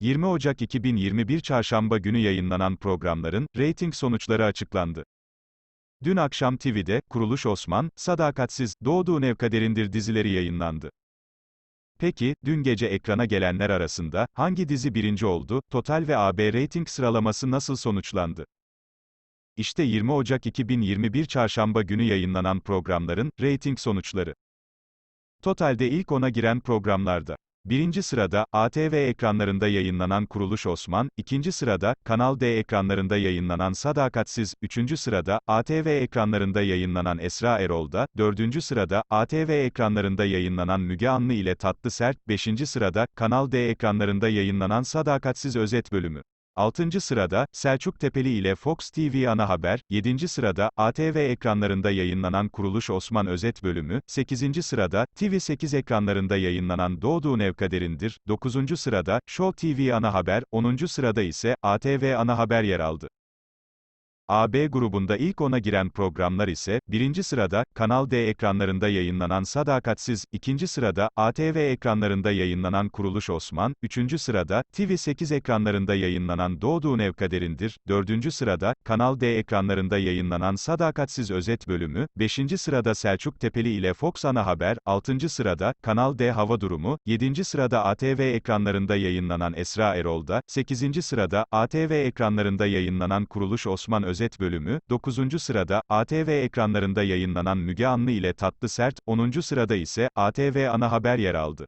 20 Ocak 2021 Çarşamba günü yayınlanan programların, reyting sonuçları açıklandı. Dün akşam TV'de, Kuruluş Osman, Sadakatsiz, Doğduğun Ev Kaderindir dizileri yayınlandı. Peki, dün gece ekrana gelenler arasında, hangi dizi birinci oldu, Total ve AB reyting sıralaması nasıl sonuçlandı? İşte 20 Ocak 2021 Çarşamba günü yayınlanan programların, reyting sonuçları. Totalde ilk ona giren programlarda. Birinci sırada, ATV ekranlarında yayınlanan Kuruluş Osman, ikinci sırada, Kanal D ekranlarında yayınlanan Sadakatsiz, üçüncü sırada, ATV ekranlarında yayınlanan Esra Erol'da, dördüncü sırada, ATV ekranlarında yayınlanan Müge Anlı ile Tatlı Sert, beşinci sırada, Kanal D ekranlarında yayınlanan Sadakatsiz özet bölümü. 6. sırada, Selçuk Tepeli ile Fox TV ana haber, 7. sırada, ATV ekranlarında yayınlanan Kuruluş Osman özet bölümü, 8. sırada, TV8 ekranlarında yayınlanan Doğduğun Ev Kaderindir, 9. sırada, Show TV ana haber, 10. sırada ise, ATV ana haber yer aldı. AB grubunda ilk ona giren programlar ise, birinci sırada, Kanal D ekranlarında yayınlanan Sadakatsiz, ikinci sırada, ATV ekranlarında yayınlanan Kuruluş Osman, üçüncü sırada, TV8 ekranlarında yayınlanan Doğduğun Ev Kaderindir, dördüncü sırada, Kanal D ekranlarında yayınlanan Sadakatsiz özet bölümü, beşinci sırada Selçuk Tepeli ile Fox Ana Haber, altıncı sırada, Kanal D Hava Durumu, yedinci sırada ATV ekranlarında yayınlanan Esra Erol'da, sekizinci sırada, ATV ekranlarında yayınlanan Kuruluş Osman özet bölümü, 9. sırada, ATV ekranlarında yayınlanan Müge Anlı ile Tatlı Sert, 10. sırada ise, ATV ana haber yer aldı.